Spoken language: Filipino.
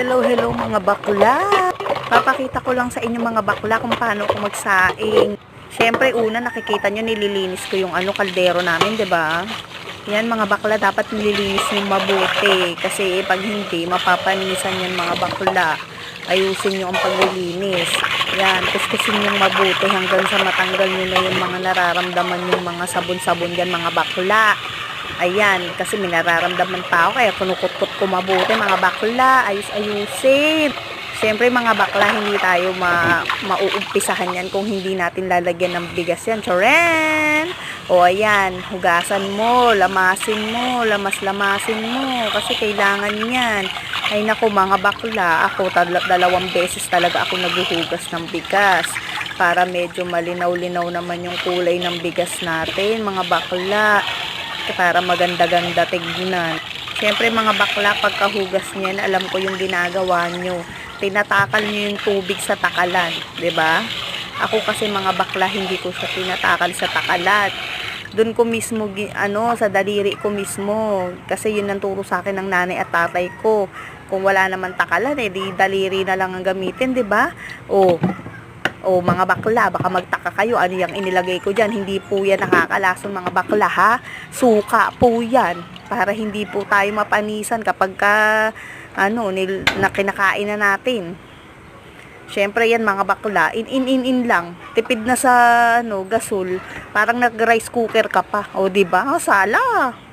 Hello, hello mga bakla. Papakita ko lang sa inyo mga bakla kung paano ako magsaing. Siyempre, una nakikita nyo nililinis ko yung ano kaldero namin, 'di ba? Yan mga bakla dapat nililinis yung mabuti kasi pag hindi mapapanisan yan mga bakla. Ayusin nyo ang paglilinis. Yan, kuskusin yung mabuti hanggang sa matanggal nyo na yung mga nararamdaman yung mga sabon-sabon yan mga bakla. Ayan, kasi may nararamdaman pa ako kaya kunukot-kot ko mabuti mga bakla, ayus-ayusin. Siyempre mga bakla, hindi tayo ma mauumpisahan yan kung hindi natin lalagyan ng bigas yan. Choren! O ayan, hugasan mo, lamasin mo, lamas-lamasin mo, kasi kailangan yan. Ay naku mga bakla, ako dalawang beses talaga ako naghuhugas ng bigas para medyo malinaw-linaw naman yung kulay ng bigas natin, mga bakla para maganda-ganda tignan. Siyempre mga bakla, pagkahugas niyan, alam ko yung ginagawa nyo. Tinatakal nyo yung tubig sa takalan, ba? Ako kasi mga bakla, hindi ko siya tinatakal sa takalat. Doon ko mismo, ano, sa daliri ko mismo. Kasi yun ang turo sa akin ng nanay at tatay ko. Kung wala naman takalan, eh, di daliri na lang ang gamitin, ba? O, o mga bakla, baka magtaka kayo ano yung inilagay ko dyan. Hindi po yan nakakalason mga bakla ha. Suka po yan. Para hindi po tayo mapanisan kapag ka, ano, nil, na kinakain na natin. Siyempre yan mga bakla, in in in in lang. Tipid na sa ano, gasol. Parang nag rice cooker ka pa. O di ba? Sala.